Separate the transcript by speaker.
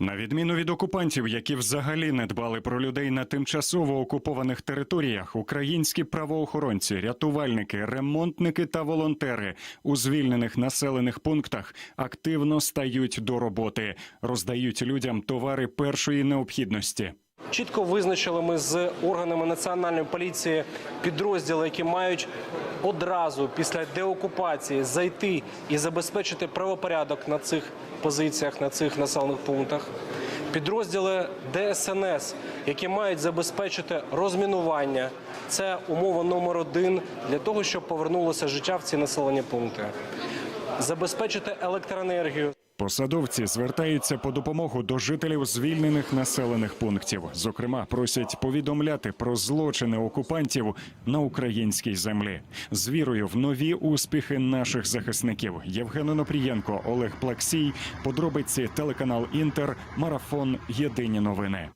Speaker 1: На відміну від окупантів, які взагалі не дбали про людей на тимчасово окупованих територіях, українські правоохоронці, рятувальники, ремонтники та волонтери у звільнених населених пунктах активно стають до роботи, роздають людям товари першої необхідності.
Speaker 2: Чітко визначили ми з органами національної поліції підрозділи, які мають одразу після деокупації зайти і забезпечити правопорядок на цих позиціях, на цих населених пунктах. Підрозділи ДСНС, які мають забезпечити розмінування. Це умова номер один для того, щоб повернулося життя в ці населені пункти. Забезпечити електроенергію.
Speaker 1: Посадовці звертаються по допомогу до жителів звільнених населених пунктів. Зокрема, просять повідомляти про злочини окупантів на українській землі з вірою в нові успіхи наших захисників. Євген Онопрієнко, Олег Плаксій. Подробиці телеканал Інтер. Марафон. Єдині новини.